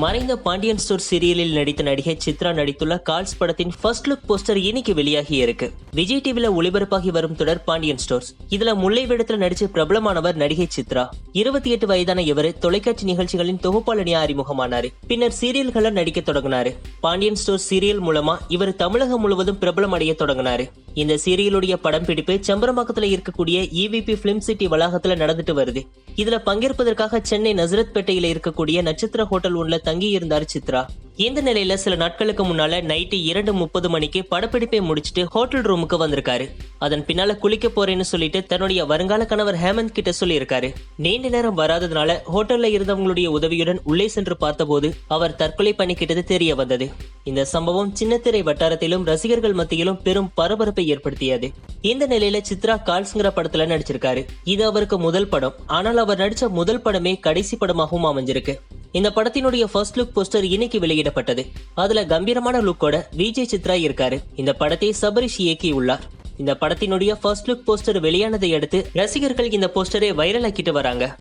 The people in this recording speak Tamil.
மறைந்த பாண்டியன் ஸ்டோர் சீரியலில் நடித்த நடிகை சித்ரா நடித்துள்ள கால்ஸ் படத்தின் ஃபர்ஸ்ட் லுக் போஸ்டர் இன்னைக்கு வெளியாகி இருக்கு. விஜய் டிவில ஒளிபரப்பாகி வரும் தொடர் பாண்டியன் ஸ்டோர்ஸ். இதுல முல்லை வேடத்தில் நடிச்சு பிரபலமானவர் நடிகை சித்ரா. இருபத்தி எட்டு வயதான இவர் தொலைக்காட்சி நிகழ்ச்சிகளின் தொகுப்பாளனியா அறிமுகமானாரு. பின்னர் சீரியல்களை நடிக்க தொடங்கினாரு. பாண்டியன் ஸ்டோர் சீரியல் மூலமா இவர் தமிழகம் முழுவதும் பிரபலம் அடைய தொடங்கினாரு. இந்த சீரியலுடைய படம் பிடிப்பு செம்பரம்பாக்கத்துல இருக்கக்கூடிய இவிபி பிலிம் சிட்டி வளாகத்துல நடந்துட்டு வருது. இதுல பங்கேற்பதற்காக சென்னை நசரத்பேட்டையில இருக்கக்கூடிய நட்சத்திர ஹோட்டல் ஒன்ல தங்கி இருந்தார் சித்ரா. இந்த நிலையில சில நாட்களுக்கு முன்னால நைட்டு இரண்டு முப்பது மணிக்கு படப்பிடிப்பை முடிச்சிட்டு ஹோட்டல் ரூமுக்கு வந்திருக்காரு. அதன் பின்னால குளிக்க போறேன்னு சொல்லிட்டு தன்னுடைய வருங்கால கணவர் ஹேமந்த் கிட்ட சொல்லியிருக்காரு. நீண்ட நேரம் வராததுனால ஹோட்டல்ல இருந்தவங்களுடைய உதவியுடன் உள்ளே சென்று பார்த்தபோது அவர் தற்கொலை பண்ணிக்கிட்டது தெரிய வந்தது. இந்த சம்பவம் சின்னத்திரை வட்டாரத்திலும் ரசிகர்கள் மத்தியிலும் பெரும் பரபரப்பை ஏற்படுத்தியது. இந்த நிலையில சித்ரா கால்ஸ்ங்கிற படத்துல நடிச்சிருக்காரு. இது அவருக்கு முதல் படம். ஆனால் அவர் நடிச்ச முதல் படமே கடைசி படமாகவும் அமைஞ்சிருக்கு. இந்த படத்தினுடைய ஃபர்ஸ்ட் லுக் போஸ்டர் இன்னைக்கு வெளியிடப்பட்டது. அதுல கம்பீரமான லுக்கோட விஜய் சித்ரா இருக்காரு. இந்த படத்தை சபரிஷ் இயக்கியுள்ளார். இந்த படத்தினுடைய ஃபர்ஸ்ட் லுக் போஸ்டர் வெளியானதை அடுத்து ரசிகர்கள் இந்த போஸ்டரை வைரல் ஆக்கிட்டு வராங்க.